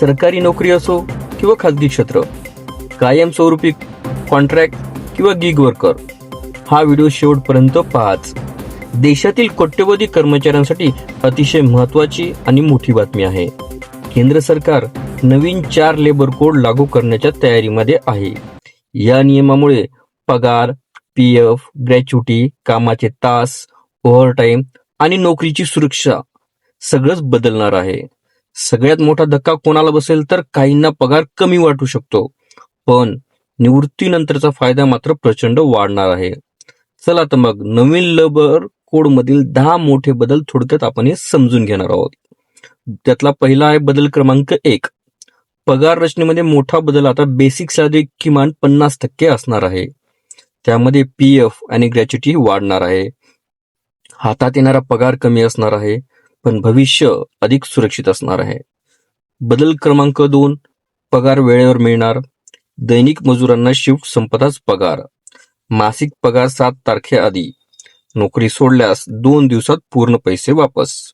सरकारी नोकरी असो किंवा खाजगी क्षेत्र कायमस्वरूपी कॉन्ट्रॅक्ट किंवा गिग वर्कर हा व्हिडिओ शेवटपर्यंत पाहाच. देशातील कोट्यवधी कर्मचाऱ्यांसाठी अतिशय महत्वाची आणि मोठी बातमी आहे. केंद्र सरकार नवीन चार लेबर कोड लागू करण्याच्या तयारीमध्ये आहे. या नियमामुळे पगार पी एफ ग्रॅच्युटी कामाचे तास ओव्हरटाईम आणि नोकरीची सुरक्षा सगळंच बदलणार आहे. सगळ्यात मोठा धक्का कोणाला बसेल तर काहींना पगार कमी वाटू शकतो. पण निवृत्तीनंतरचा फायदा मात्र प्रचंड वाढणार आहे. चला तर मग नवीन लेबर कोड मधील दहा मोठे बदल थोडक्यात आपण हे समजून घेणार आहोत. त्यातला पहिला आहे बदल क्रमांक एक. पगार रचनेमध्ये मोठा बदल आता बेसिक सॅलरी किमान पन्नास टक्के असणार आहे. त्यामध्ये पी एफ आणि ग्रॅच्युटी वाढणार आहे. हातात येणारा पगार कमी असणार आहे. पण भविष्य अधिक सुरक्षित असणार आहे. बदल क्रमांक दोन पगार वेळेवर मिळणार. दैनिक मजुरांना शिफ्ट संपताच पगार. मासिक पगार सात तारखेआधी नोकरी सोडल्यास दोन दिवसात पूर्ण पैसे वापस.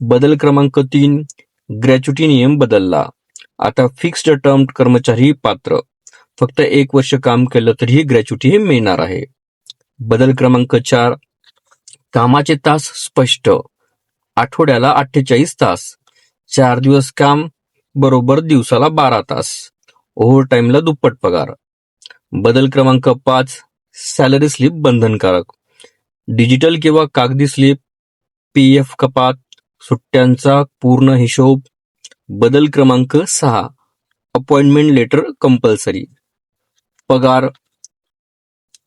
बदल क्रमांक तीन ग्रॅच्युटी नियम बदलला. आता फिक्स्ड टर्म कर्मचारी पात्र. फक्त एक वर्ष काम केलं तरीही ग्रॅच्युटी मिळणार आहे. बदल क्रमांक चार कामाचे तास स्पष्ट. आठवड्याला अठ्ठेचाळीस तास चार दिवस काम बरोबर दिवसाला बारा तास. ओव्हर टाइमला दुप्पट पगार. बदल क्रमांक पाच सॅलरी स्लिप बंधनकारक. डिजिटल किंवा कागदी स्लिप पी एफ कपात सुट्ट्यांचा पूर्ण हिशोब. बदल क्रमांक सहा अपॉइंटमेंट लेटर कंपल्सरी. पगार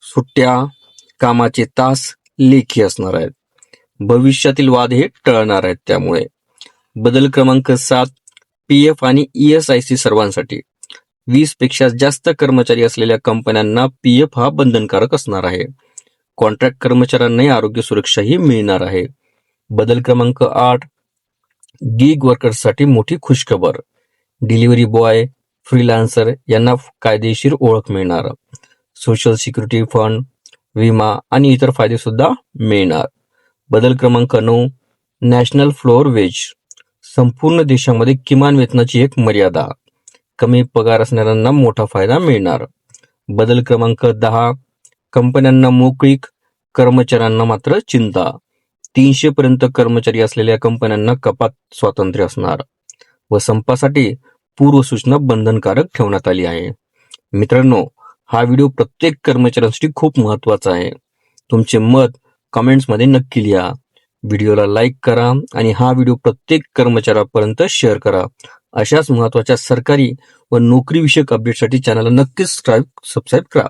सुट्ट्या कामाचे तास लेखी असणार आहेत. भविष्यातील वाद हे टळणार आहेत त्यामुळे. बदल क्रमांक सात पी एफ आणि ई एस आय सी सर्वांसाठी. वीसपेक्षा जास्त कर्मचारी असलेल्या कंपन्यांना पी एफ हा बंधनकारक असणार आहे. कॉन्ट्रॅक्ट कर्मचाऱ्यांनाही आरोग्य सुरक्षाही मिळणार आहे. बदल क्रमांक आठ गिग वर्कर्ससाठी मोठी खुशखबर. डिलिव्हरी बॉय फ्रीलान्सर यांना कायदेशीर ओळख मिळणार. सोशल सिक्युरिटी फंड विमा आणि इतर फायदे सुद्धा मिळणार. बदल क्रमांक नऊ नॅशनल फ्लोअर वेज संपूर्ण देशामध्ये किमान वेतनाची एक मर्यादा. कमी पगार असणाऱ्यांना मोठा फायदा मिळणार. बदल क्रमांक दहा कंपन्यांना मोकळीक कर्मचाऱ्यांना मात्र चिंता. तीनशे पर्यंत कर्मचारी असलेल्या कंपन्यांना कपात स्वातंत्र्य असणार. व संपासाठी पूर्वसूचना बंधनकारक ठेवण्यात आली आहे. मित्रांनो हा व्हिडिओ प्रत्येक कर्मचाऱ्यांसाठी खूप महत्त्वाचा आहे. तुमचे मत कमेंट्समध्ये नक्की लिहा. व्हिडिओला लाईक करा आणि हा व्हिडिओ प्रत्येक कर्मचाऱ्यापर्यंत शेअर करा. अशाच महत्त्वाच्या सरकारी व नोकरीविषयक अपडेटसाठी चॅनलला नक्कीच सबस्क्राईब सबस्क्राईब करा.